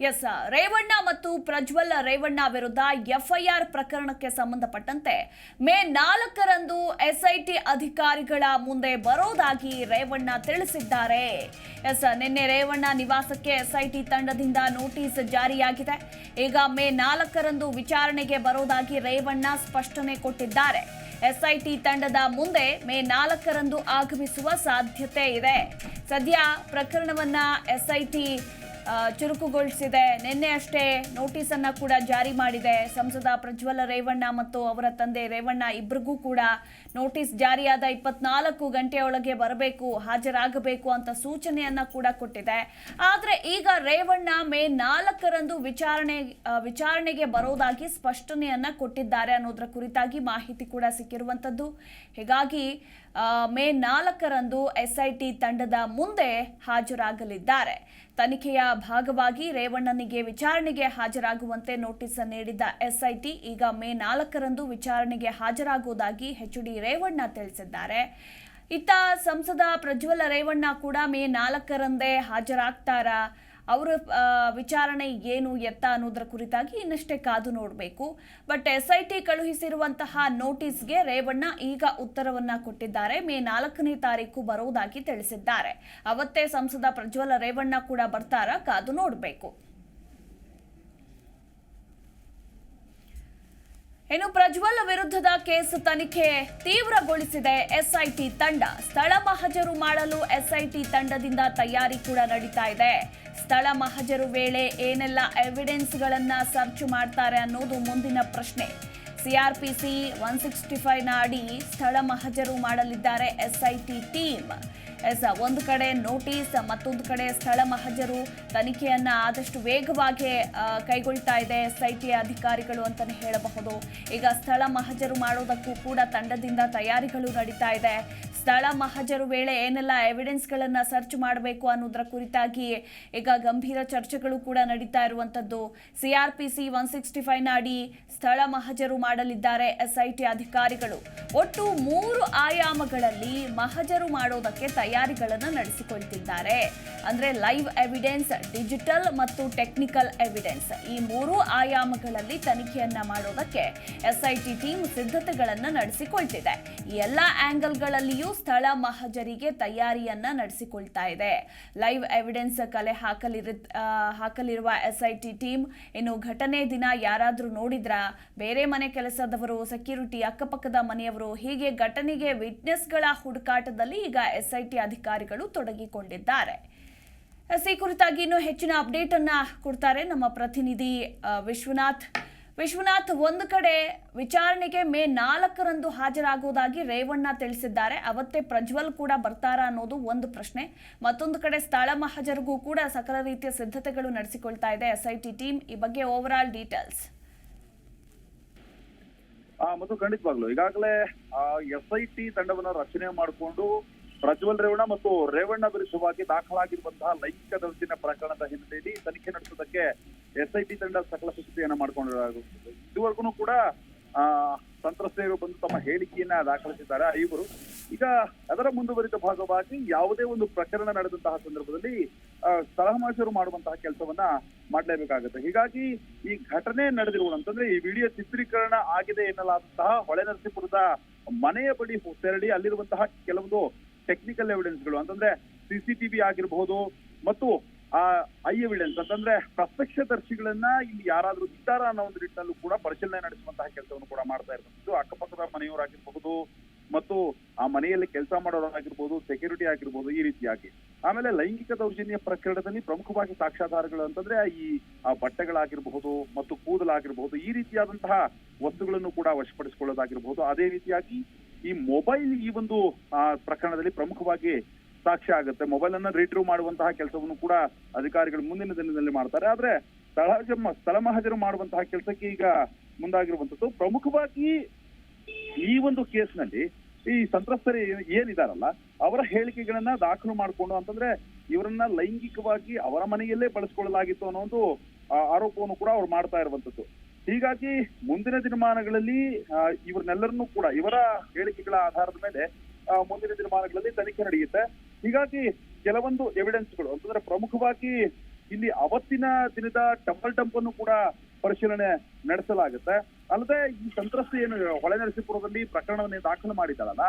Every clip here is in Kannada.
ಎಸ್, ರೇವಣ್ಣ ಮತ್ತು ಪ್ರಜ್ವಲ್ ರೇವಣ್ಣ ವಿರುದ್ಧ ಎಫ್ಐಆರ್ ಪ್ರಕರಣಕ್ಕೆ ಸಂಬಂಧಪಟ್ಟಂತೆ ಮೇ ನಾಲ್ಕರಂದು ಎಸ್ಐಟಿ ಅಧಿಕಾರಿಗಳ ಮುಂದೆ ಬರೋದಾಗಿ ರೇವಣ್ಣ ತಿಳಿಸಿದ್ದಾರೆ. ಎಸ್, ನಿನ್ನೆ ರೇವಣ್ಣ ನಿವಾಸಕ್ಕೆ ಎಸ್ಐಟಿ ತಂಡದಿಂದ ನೋಟಿಸ್ ಜಾರಿಯಾಗಿದೆ. ಈಗ ಮೇ ನಾಲ್ಕರಂದು ವಿಚಾರಣೆಗೆ ಬರೋದಾಗಿ ರೇವಣ್ಣ ಸ್ಪಷ್ಟನೆ ಕೊಟ್ಟಿದ್ದಾರೆ. ಎಸ್ಐಟಿ ತಂಡದ ಮುಂದೆ ಮೇ ನಾಲ್ಕರಂದು ಆಗಮಿಸುವ ಸಾಧ್ಯತೆ ಇದೆ. ಸದ್ಯ ಪ್ರಕರಣವನ್ನ ಎಸ್ಐಟಿ ಚುರುಕುಗೊಳಿಸಿದೆ. ನಿನ್ನೆ ಅಷ್ಟೇ ನೋಟಿಸ್ ಅನ್ನ ಕೂಡ ಜಾರಿ ಮಾಡಿದೆ. ಸಂಸದ ಪ್ರಜ್ವಲ ರೇವಣ್ಣ ಮತ್ತು ಅವರ ತಂದೆ ರೇವಣ್ಣ ಇಬ್ಬರಿಗೂ ಕೂಡ ನೋಟಿಸ್ ಜಾರಿಯಾದ ಇಪ್ಪತ್ನಾಲ್ಕು ಗಂಟೆಯೊಳಗೆ ಬರಬೇಕು, ಹಾಜರಾಗಬೇಕು ಅಂತ ಸೂಚನೆಯನ್ನ ಕೂಡ ಕೊಟ್ಟಿದೆ. ಆದ್ರೆ ಈಗ ರೇವಣ್ಣ ಮೇ ನಾಲ್ಕರಂದು ವಿಚಾರಣೆ ವಿಚಾರಣೆಗೆ ಬರೋದಾಗಿ ಸ್ಪಷ್ಟನೆಯನ್ನ ಕೊಟ್ಟಿದ್ದಾರೆ ಅನ್ನೋದರ ಕುರಿತಾಗಿ ಮಾಹಿತಿ ಕೂಡ ಸಿಕ್ಕಿರುವಂತದ್ದು. ಹೀಗಾಗಿ ಮೇ ನಾಲ್ಕರಂದು ಎಸ್ಐಟಿ ತಂಡದ ಮುಂದೆ ಹಾಜರಾಗಲಿದ್ದಾರೆ. ತನಿಖೆಯ ಭಾಗವಾಗಿ ರೇವಣ್ಣನಿಗೆ ವಿಚಾರಣೆಗೆ ಹಾಜರಾಗುವಂತೆ ನೋಟಿಸ್ ನೀಡಿದ್ದ ಎಸ್ಐಟಿ, ಈಗ ಮೇ ನಾಲ್ಕರಂದು ವಿಚಾರಣೆಗೆ ಹಾಜರಾಗುವುದಾಗಿ ಎಚ್ ಡಿ ರೇವಣ್ಣ ತಿಳಿಸಿದ್ದಾರೆ. ಇತ್ತ ಸಂಸದ ಪ್ರಜ್ವಲ ರೇವಣ್ಣ ಕೂಡ ಮೇ ನಾಲ್ಕರಂದೇ ಹಾಜರಾಗ್ತಾರಾ? ಅವರ ವಿಚಾರಣೆ ಏನು, ಎತ್ತ ಅನ್ನೋದರ ಕುರಿತಾಗಿ ಇನ್ನಷ್ಟೇ ಕಾದು ನೋಡಬೇಕು. ಬಟ್ ಎಸ್ ಐ ಟಿ ಕಳುಹಿಸಿರುವಂತಹ ನೋಟಿಸ್ಗೆ ರೇವಣ್ಣ ಈಗ ಉತ್ತರವನ್ನ ಕೊಟ್ಟಿದ್ದಾರೆ. ಮೇ ನಾಲ್ಕನೇ ತಾರೀಕು ಬರುವುದಾಗಿ ತಿಳಿಸಿದ್ದಾರೆ. ಅವತ್ತೇ ಸಂಸದ ಪ್ರಜ್ವಲ ರೇವಣ್ಣ ಕೂಡ ಬರ್ತಾರಾ, ಕಾದು ನೋಡಬೇಕು. ಇನ್ನು ಪ್ರಜ್ವಲ್ ವಿರುದ್ಧದ ಕೇಸ್ ತನಿಖೆ ತೀವ್ರಗೊಳಿಸಿದೆ ಎಸ್ಐಟಿ ತಂಡ. ಸ್ಥಳ ಮಹಜರು ಮಾಡಲು ಎಸ್ಐಟಿ ತಂಡದಿಂದ ತಯಾರಿ ಕೂಡ ನಡೀತಾ ಇದೆ. ಸ್ಥಳ ಮಹಜರು ವೇಳೆ ಏನೆಲ್ಲ ಎವಿಡೆನ್ಸ್ಗಳನ್ನ ಸರ್ಚ್ ಮಾಡ್ತಾರೆ ಅನ್ನೋದು ಮುಂದಿನ ಪ್ರಶ್ನೆ. ಸಿಆರ್ಪಿಸಿ ಒನ್ ಸಿಕ್ಸ್ಟಿ ಫೈವ್ನ ಅಡಿ ಸ್ಥಳ ಮಹಜರು ಮಾಡಲಿದ್ದಾರೆ ಎಸ್ಐಟಿ ಟೀಮ್ ಎಸ್, ಒಂದು ಕಡೆ ನೋಟಿಸ್ ಮತ್ತೊಂದು ಕಡೆ ಸ್ಥಳ ಮಹಜರು ತನಿಖೆಯನ್ನು ಆದಷ್ಟು ವೇಗವಾಗಿ ಕೈಗೊಳ್ತಾ ಇದೆ ಎಸ್ಐಟಿ ಅಧಿಕಾರಿಗಳು ಅಂತಲೇ ಹೇಳಬಹುದು. ಈಗ ಸ್ಥಳ ಮಹಜರು ಮಾಡೋದಕ್ಕೂ ಕೂಡ ತಂಡದಿಂದ ತಯಾರಿಗಳು ನಡೀತಾ ಇದೆ. ಸ್ಥಳ ಮಹಜರು ವೇಳೆ ಏನೆಲ್ಲ ಎವಿಡೆನ್ಸ್ಗಳನ್ನು ಸರ್ಚ್ ಮಾಡಬೇಕು ಅನ್ನೋದರ ಕುರಿತಾಗಿ ಈಗ ಗಂಭೀರ ಚರ್ಚೆಗಳು ಕೂಡ ನಡೀತಾ ಇರುವಂತದ್ದು. ಸಿಆರ್ಪಿಸಿ ಒನ್ ಸಿಕ್ಸ್ಟಿ ಫೈವ್ನ ಅಡಿ ಸ್ಥಳ ಮಹಜರು ಮಾಡಲಿದ್ದಾರೆ ಎಸ್ಐಟಿ ಅಧಿಕಾರಿಗಳು. ಒಟ್ಟು ಮೂರು ಆಯಾಮಗಳಲ್ಲಿ ಮಹಜರು ಮಾಡೋದಕ್ಕೆ ತಯಾರಿಗಳನ್ನು ನಡೆಸಿಕೊಳ್ತಿದ್ದಾರೆ. ಅಂದರೆ ಲೈವ್ ಎವಿಡೆನ್ಸ್ ಡಿಜಿಟಲ್ ಮತ್ತು ಟೆಕ್ನಿಕಲ್ ಎವಿಡೆನ್ಸ್ ಈ ಮೂರು ಆಯಾಮಗಳಲ್ಲಿ ತನಿಖೆಯನ್ನ ಮಾಡೋದಕ್ಕೆ ಎಸ್ಐಟಿ ಟೀಮ್ ಸಿದ್ಧತೆಗಳನ್ನು ನಡೆಸಿಕೊಳ್ತಿದೆ. ಈ ಎಲ್ಲ ಆಂಗಲ್ಗಳಲ್ಲಿಯೂ ಸ್ಥಳ ಮಹಜರಿಗೆ ತಯಾರಿಯನ್ನ ನಡೆಸಿಕೊಳ್ತಾ ಇದೆ. ಲೈವ್ ಎವಿಡೆನ್ಸ್ ಕಲೆ ಹಾಕಲಿರ ಹಾಕಲಿರುವ ಎಸ್ಐಟಿ ಟೀಮ್ ಇನ್ನು ಘಟನೆ ದಿನ ಯಾರಾದರೂ ನೋಡಿದ್ರ? ಬೇರೆ ಮನೆ ಕೆಲಸದವರು ಸೆಕ್ಯೂರಿಟಿ ಅಕ್ಕಪಕ್ಕದ ಮನೆಯವರು ಹೀಗೆ ಘಟನೆಗೆ ವಿಟ್ನೆಸ್ಗಳ ಹುಡುಕಾಟದಲ್ಲಿ ಈಗ ಎಸ್ಐಟಿ ಅಧಿಕಾರಿಗಳು ತೊಡಗಿಕೊಂಡಿದ್ದಾರೆ. ಈ ಕುರಿತಾಗಿ ಇನ್ನೂ ಹೆಚ್ಚಿನ ಅಪ್ಡೇಟ್ ಅನ್ನ ಕೊಡ್ತಾರೆ ನಮ್ಮ ಪ್ರತಿನಿಧಿ ವಿಶ್ವನಾಥ್. ವಿಶ್ವನಾಥ್, ಒಂದು ಕಡೆ ವಿಚಾರಣೆಗೆ ಮೇ ನಾಲ್ಕರಂದು ಹಾಜರಾಗುವುದಾಗಿ ರೇವಣ್ಣ ತಿಳಿಸಿದ್ದಾರೆ. ಅವತ್ತೇ ಪ್ರಜ್ವಲ್ ಕೂಡ ಬರ್ತಾರಾ ಅನ್ನೋದು ಒಂದು ಪ್ರಶ್ನೆ. ಮತ್ತೊಂದು ಕಡೆ ಸ್ಥಳ ಮಹಜರಿಗೂ ಕೂಡ ಸಕಲ ರೀತಿಯ ಸಿದ್ಧತೆಗಳು ನಡೆಸಿಕೊಳ್ತಾ ಇದೆ ಎಸ್ಐಟಿ ಟೀಮ್. ಈ ಬಗ್ಗೆ ಓವರ್ ಆಲ್ ಡೀಟೇಲ್ಸ್ ಮತ್ತು ಖಂಡಿತವಾಗ್ಲು ಈಗಾಗಲೇ ಎಸ್ಐಟಿ ತಂಡವನ್ನ ರಚನೆ ಮಾಡಿಕೊಂಡು ಪ್ರಜ್ವಲ್ ರೇವಣ್ಣ ಮತ್ತು ರೇವಣ್ಣ ವಿರುದ್ಧವಾಗಿ ದಾಖಲಾಗಿರುವಂತಹ ಲೈಂಗಿಕ ದೌರ್ಜನ್ಯ ಪ್ರಕರಣದ ಹಿನ್ನೆಲೆಯಲ್ಲಿ ತನಿಖೆ ನಡೆಸುವುದಕ್ಕೆ ಎಸ್ಐಟಿ ತಂಡ ಸಕಲ ಸಿದ್ಧತೆಯನ್ನ ಮಾಡಿಕೊಂಡು ಇದುವರೆಗೂ ಕೂಡ ಸಂತ್ರಸ್ತೆಯರು ಬಂದು ತಮ್ಮ ಹೇಳಿಕೆಯನ್ನ ದಾಖಲಿಸಿದ್ದಾರೆ. ಐವರು ಈಗ ಅದರ ಮುಂದುವರಿದ ಭಾಗವಾಗಿ ಯಾವುದೇ ಒಂದು ಪ್ರಕರಣ ನಡೆದಂತಹ ಸಂದರ್ಭದಲ್ಲಿ ಆ, ಸ್ಥಳ ಮಹಜರು ಮಾಡುವಂತಹ ಕೆಲಸವನ್ನ ಮಾಡಲೇಬೇಕಾಗುತ್ತೆ. ಹೀಗಾಗಿ ಈ ಘಟನೆ ನಡೆದಿರುವ ಅಂತಂದ್ರೆ ಈ ವಿಡಿಯೋ ಚಿತ್ರೀಕರಣ ಆಗಿದೆ ಎನ್ನಲಾದಂತಹ ಹೊಳೆ ನರಸೀಪುರದ ಮನೆಯ ಬಳಿ ತೆರಳಿ ಅಲ್ಲಿರುವಂತಹ ಕೆಲವೊಂದು ಟೆಕ್ನಿಕಲ್ ಎವಿಡೆನ್ಸ್ಗಳು ಅಂತಂದ್ರೆ ಸಿಸಿಟಿವಿ ಆಗಿರಬಹುದು ಮತ್ತು ಆ ಐ ಎವಿಡೆನ್ಸ್ ಅಂತಂದ್ರೆ ಪ್ರತ್ಯಕ್ಷದರ್ಶಿಗಳನ್ನ ಇಲ್ಲಿ ಯಾರಾದ್ರೂ ಇದ್ದಾರಾ ಅನ್ನೋ ಒಂದು ನಿಟ್ಟಿನಲ್ಲೂ ಕೂಡ ಪರಿಶೀಲನೆ ನಡೆಸುವಂತಹ ಕೆಲಸವನ್ನು ಕೂಡ ಮಾಡ್ತಾ ಇರ್ತಕ್ಕಂಥದ್ದು. ಅಕ್ಕಪಕ್ಕದ ಮನೆಯವರಾಗಿರ್ಬಹುದು ಮತ್ತು ಆ ಮನೆಯಲ್ಲಿ ಕೆಲಸ ಮಾಡೋರಾಗಿರ್ಬೋದು ಸೆಕ್ಯೂರಿಟಿ ಆಗಿರ್ಬೋದು ಈ ರೀತಿಯಾಗಿ. ಆಮೇಲೆ ಲೈಂಗಿಕ ದೌರ್ಜನ್ಯ ಪ್ರಕರಣದಲ್ಲಿ ಪ್ರಮುಖವಾಗಿ ಸಾಕ್ಷ್ಯಾಧಾರಗಳು ಅಂತಂದ್ರೆ ಈ ಬಟ್ಟೆಗಳಾಗಿರಬಹುದು ಮತ್ತು ಕೂದಲಾಗಿರ್ಬಹುದು ಈ ರೀತಿಯಾದಂತಹ ವಸ್ತುಗಳನ್ನು ಕೂಡ ವಶಪಡಿಸಿಕೊಳ್ಳೋದಾಗಿರ್ಬಹುದು. ಅದೇ ರೀತಿಯಾಗಿ ಈ ಮೊಬೈಲ್ ಈ ಒಂದು ಪ್ರಕರಣದಲ್ಲಿ ಪ್ರಮುಖವಾಗಿ ಸಾಕ್ಷ್ಯ ಆಗುತ್ತೆ. ಮೊಬೈಲ್ ಅನ್ನ ರಿಟ್ರೀವ್ ಮಾಡುವಂತಹ ಕೆಲಸವನ್ನು ಕೂಡ ಅಧಿಕಾರಿಗಳು ಮುಂದಿನ ದಿನದಲ್ಲಿ ಮಾಡ್ತಾರೆ. ಆದ್ರೆ ಸ್ಥಳ ಸ್ಥಳ ಮಹಜರು ಮಾಡುವಂತಹ ಕೆಲಸಕ್ಕೆ ಈಗ ಮುಂದಾಗಿರುವಂತದ್ದು ಪ್ರಮುಖವಾಗಿ ಈ ಒಂದು ಕೇಸ್ನಲ್ಲಿ ಈ ಸಂತ್ರಸ್ತರು ಏನಿದಾರಲ್ಲ, ಅವರ ಹೇಳಿಕೆಗಳನ್ನ ದಾಖಲು ಮಾಡಿಕೊಂಡು ಅಂತಂದ್ರೆ ಇವರನ್ನ ಲೈಂಗಿಕವಾಗಿ ಅವರ ಮನೆಯಲ್ಲೇ ಬಳಸ್ಕೊಳ್ಳಲಾಗಿತ್ತು ಅನ್ನೋ ಒಂದು ಆರೋಪವನ್ನು ಕೂಡ ಅವ್ರು ಮಾಡ್ತಾ ಇರುವಂತದ್ದು ಹೀಗಾಗಿ ಮುಂದಿನ ದಿನಮಾನಗಳಲ್ಲಿ ಇವ್ರನ್ನೆಲ್ಲರನ್ನೂ ಕೂಡ, ಇವರ ಹೇಳಿಕೆಗಳ ಆಧಾರದ ಮೇಲೆ ಮುಂದಿನ ದಿನಮಾನಗಳಲ್ಲಿ ತನಿಖೆ ನಡೆಯುತ್ತೆ. ಹೀಗಾಗಿ ಕೆಲವೊಂದು ಎವಿಡೆನ್ಸ್ಗಳು ಅಂತಂದ್ರೆ ಪ್ರಮುಖವಾಗಿ ಇಲ್ಲಿ ಅವತ್ತಿನ ದಿನದ ಡಬಲ್ ಡಂಪ್ ಅನ್ನು ಕೂಡ ಪರಿಶೀಲನೆ ನಡೆಸಲಾಗುತ್ತೆ. ಅಲ್ಲದೆ ಈ ಸಂತ್ರಸ್ತ ಏನು ಹೊಳೆನರಸೀಪುರದಲ್ಲಿ ಪ್ರಕರಣವನ್ನು ದಾಖಲು ಮಾಡಿದ್ದಾಳಲ್ಲ,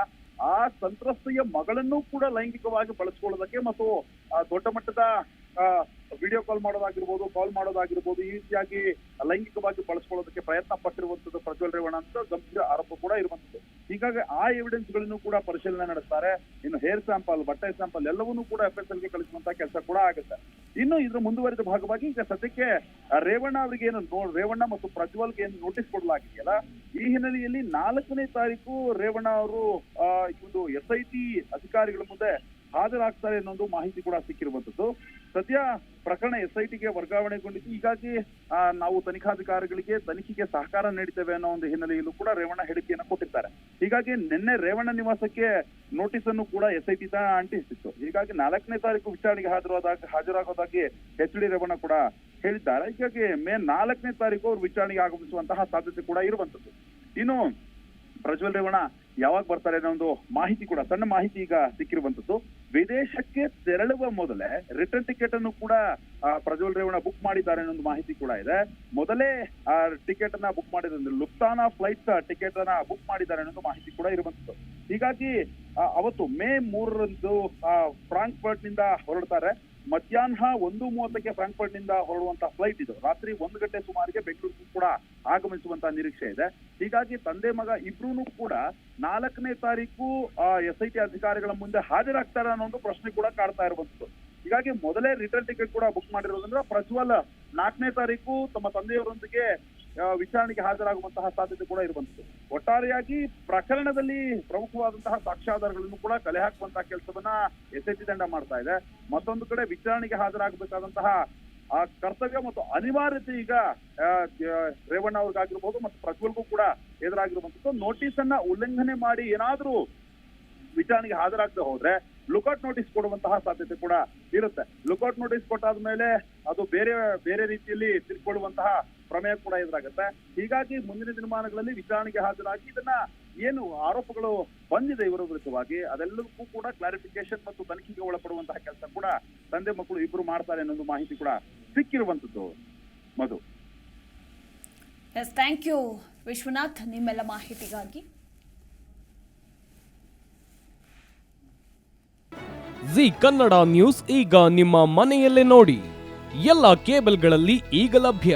ಆ ಸಂತ್ರಸ್ತೆಯ ಮಗಳನ್ನು ಕೂಡ ಲೈಂಗಿಕವಾಗಿ ಬಳಸ್ಕೊಳ್ಳೋದಕ್ಕೆ ಮತ್ತು ದೊಡ್ಡ ಮಟ್ಟದ ವಿಡಿಯೋ ಕಾಲ್ ಮಾಡೋದಾಗಿರ್ಬೋದು ಕಾಲ್ ಮಾಡೋದಾಗಿರ್ಬೋದು, ಈ ರೀತಿಯಾಗಿ ಲೈಂಗಿಕವಾಗಿ ಬಳಸ್ಕೊಳ್ಳೋದಕ್ಕೆ ಪ್ರಯತ್ನ ಪಟ್ಟಿರುವಂತದ್ದು ಪ್ರಜ್ವಲ್ ರೇವಣ್ಣ ಅಂತ ಗಂಭೀರ ಆರೋಪ ಕೂಡ ಇರುವಂತದ್ದು ಹೀಗಾಗಿ ಆ ಎವಿಡೆನ್ಸ್ಗಳನ್ನು ಕೂಡ ಪರಿಶೀಲನೆ ನಡೆಸ್ತಾರೆ. ಇನ್ನು ಹೇರ್ ಸ್ಯಾಂಪಲ್ ಬಟ್ಟೆ ಸ್ಯಾಂಪಲ್ ಎಲ್ಲವನ್ನೂ ಕೂಡ ಎಫ್ ಎಸ್ಗೆ ಕಳಿಸುವಂತ ಕೆಲಸ ಕೂಡ ಆಗುತ್ತೆ. ಇನ್ನು ಇದ್ರ ಮುಂದುವರಿದ ಭಾಗವಾಗಿ ಈಗ ಸದ್ಯಕ್ಕೆ ರೇವಣ್ಣ ಅವರಿಗೆ ಏನು ರೇವಣ್ಣ ಮತ್ತು ಪ್ರಜ್ವಲ್ಗೆ ಏನು ನೋಟಿಸ್ ಕೊಡಲಾಗಿದೆಯಲ್ಲ, ಈ ಹಿನ್ನೆಲೆಯಲ್ಲಿ ನಾಲ್ಕನೇ ತಾರೀಕು ರೇವಣ್ಣ ಅವರು ಒಂದು ಎಸ್ ಐ ಟಿ ಅಧಿಕಾರಿಗಳ ಮುಂದೆ ಹಾಜರಾಗ್ತಾರೆ ಅನ್ನೋ ಒಂದು ಮಾಹಿತಿ ಕೂಡ ಸಿಕ್ಕಿರುವಂತದ್ದು ಸದ್ಯ ಪ್ರಕರಣ ಎಸ್ ಐ ಟಿಗೆ ವರ್ಗಾವಣೆಗೊಂಡಿದ್ದು, ಹೀಗಾಗಿ ನಾವು ತನಿಖಾಧಿಕಾರಿಗಳಿಗೆ ತನಿಖೆಗೆ ಸಹಕಾರ ನೀಡುತ್ತೇವೆ ಅನ್ನೋ ಒಂದು ಹಿನ್ನೆಲೆಯಲ್ಲೂ ಕೂಡ ರೇವಣ್ಣ ಹೇಳಿಕೆಯನ್ನು ಕೊಟ್ಟಿದ್ದಾರೆ ಹೀಗಾಗಿ ನಿನ್ನೆ ರೇವಣ್ಣ ನಿವಾಸಕ್ಕೆ ನೋಟಿಸ್ ಅನ್ನು ಕೂಡ ಎಸ್ ಐ ಟಿ ಅಂಟಿಸಿತ್ತು. ಹೀಗಾಗಿ ನಾಲ್ಕನೇ ತಾರೀಕು ವಿಚಾರಣೆಗೆ ಹಾಜರಾದಾಗ, ಹಾಜರಾಗೋದಾಗಿ ಎಚ್ ಡಿ ರೇವಣ್ಣ ಕೂಡ ಹೇಳಿದ್ದಾರೆ. ಹೀಗಾಗಿ ಮೇ ನಾಲ್ಕನೇ ತಾರೀಕು ಅವರು ವಿಚಾರಣೆಗೆ ಆಗಮಿಸುವಂತಹ ಸಾಧ್ಯತೆ ಕೂಡ ಇರುವಂತದ್ದು ಇನ್ನು ಪ್ರಜ್ವಲ್ ರೇವಣ್ಣ ಯಾವಾಗ ಬರ್ತಾರೆ ಅನ್ನೋ ಒಂದು ಮಾಹಿತಿ ಕೂಡ, ಸಣ್ಣ ಮಾಹಿತಿ ಈಗ ಸಿಕ್ಕಿರುವಂತದ್ದು ವಿದೇಶಕ್ಕೆ ತೆರಳುವ ಮೊದಲೇ ರಿಟರ್ನ್ ಟಿಕೆಟ್ ಅನ್ನು ಕೂಡ ಪ್ರಜ್ವಲ್ ರೇವಣ್ಣ ಬುಕ್ ಮಾಡಿದ್ದಾರೆ ಅನ್ನೋ ಒಂದು ಮಾಹಿತಿ ಕೂಡ ಇದೆ. ಮೊದಲೇ, ಆ ಟಿಕೆಟ್ ಅನ್ನ ಬುಕ್ ಮಾಡಿದ್ರೆ ಲುಪ್ತಾನ ಫ್ಲೈಟ್ ಟಿಕೆಟ್ ಅನ್ನ ಬುಕ್ ಮಾಡಿದ್ದಾರೆ ಅನ್ನೋ ಒಂದು ಮಾಹಿತಿ ಕೂಡ ಇರುವಂತದ್ದು ಹೀಗಾಗಿ ಅವತ್ತು ಮೇ ಮೂರರಂದು ಫ್ರಾಂಕ್ಫರ್ಟ್ನಿಂದ ಹೊರಡ್ತಾರೆ. ಮಧ್ಯಾಹ್ನ ಒಂದು ಮೂವತ್ತಕ್ಕೆ ಫ್ರಾಂಕ್ಫರ್ಟ್ನಿಂದ ಹೊರಡುವಂತ ಫ್ಲೈಟ್ ಇದು. ರಾತ್ರಿ ಒಂದು ಗಂಟೆ ಸುಮಾರಿಗೆ ಬೆಂಗಳೂರು ಕೂಡ ಆಗಮಿಸುವಂತ ನಿರೀಕ್ಷೆ ಇದೆ. ಹೀಗಾಗಿ ತಂದೆ ಮಗ ಇಬ್ರು ಕೂಡ ನಾಲ್ಕನೇ ತಾರೀಕು ಎಸ್ ಐ ಟಿ ಅಧಿಕಾರಿಗಳ ಮುಂದೆ ಹಾಜರಾಗ್ತಾರ ಅನ್ನೋ ಒಂದು ಪ್ರಶ್ನೆ ಕೂಡ ಕಾಡ್ತಾ ಇರುವಂತದ್ದು. ಹೀಗಾಗಿ ಮೊದಲೇ ರಿಟರ್ನ್ ಟಿಕೆಟ್ ಕೂಡ ಬುಕ್ ಮಾಡಿರೋದ್ರಿಂದ ಪ್ರಜ್ವಲ್ ನಾಲ್ಕನೇ ತಾರೀಕು ತಮ್ಮ ತಂದೆಯವರೊಂದಿಗೆ ವಿಚಾರಣೆಗೆ ಹಾಜರಾಗುವಂತಹ ಸಾಧ್ಯತೆ ಕೂಡ ಇರುವಂತದ್ದು ಒಟ್ಟಾರೆಯಾಗಿ ಪ್ರಕರಣದಲ್ಲಿ ಪ್ರಮುಖವಾದಂತಹ ಸಾಕ್ಷ್ಯಾಧಾರಗಳನ್ನು ಕೂಡ ಕಲೆ ಹಾಕುವಂತಹ ಕೆಲಸವನ್ನ ಎಸ್ಐಟಿ ತಂಡ ಮಾಡ್ತಾ ಇದೆ. ಮತ್ತೊಂದು ಕಡೆ ವಿಚಾರಣೆಗೆ ಹಾಜರಾಗಬೇಕಾದಂತಹ, ಆ, ಕರ್ತವ್ಯ ಮತ್ತು ಅನಿವಾರ್ಯತೆ ಈಗ ರೇವಣ್ಣ ಅವ್ರಿಗಾಗಿರ್ಬೋದು ಮತ್ತು ಪ್ರಜ್ವಲ್ಗೂ ಕೂಡ ಎದುರಾಗಿರುವಂತದ್ದು ನೋಟಿಸ್ ಅನ್ನ ಉಲ್ಲಂಘನೆ ಮಾಡಿ ಏನಾದ್ರೂ ವಿಚಾರಣೆಗೆ ಹಾಜರಾಗದೆ ಹೋದ್ರೆ ಲುಕೌಟ್ ನೋಟಿಸ್ ಕೊಡುವಂತಹ ಸಾಧ್ಯತೆ ಕೂಡ ಇರುತ್ತೆ. ಲುಕೌಟ್ ನೋಟಿಸ್ ಕೊಟ್ಟಾದ ಮೇಲೆ ಅದು ಬೇರೆ ಬೇರೆ ರೀತಿಯಲ್ಲಿ ತಿಳ್ಕೊಳ್ಳುವಂತಹ ಪ್ರಮೇಯ ಕೂಡ ಎದುರಾಗುತ್ತೆ ಹೀಗಾಗಿ ಮುಂದಿನ ದಿನಮಾನಗಳಲ್ಲಿ ವಿಚಾರಣೆಗೆ ಹಾಜರಾಗಿ ಇದನ್ನ ಏನು ಆರೋಪಗಳು ಬಂದಿದೆ ಇವರ ವಿರುದ್ಧವಾಗಿ ಅದೆಲ್ಲದಕ್ಕೂ ಕೂಡ ಕ್ಲಾರಿಫಿಕೇಶನ್ ಮತ್ತು ತನಿಖೆಗೆ ಒಳಪಡುವಂತಹ ಕೆಲಸ ಕೂಡ ತಂದೆ ಮಕ್ಕಳು ಇಬ್ರು ಮಾಡ್ತಾರೆ ಅನ್ನೋದು ಮಾಹಿತಿ ಕೂಡ ಸಿಕ್ಕಿರುವಂತದ್ದು Madhu. Yes thank you Vishwanath ನಿಮ್ಮೆಲ್ಲ ಮಾಹಿತಿಗಾಗಿ. ಜಿ ಕನ್ನಡ ನ್ಯೂಸ್ ಈಗ ನಿಮ್ಮ ಮನೆಯಲ್ಲೇ ನೋಡಿ. ಎಲ್ಲ ಕೇಬಲ್ಗಳಲ್ಲಿ ಈಗ ಲಭ್ಯ.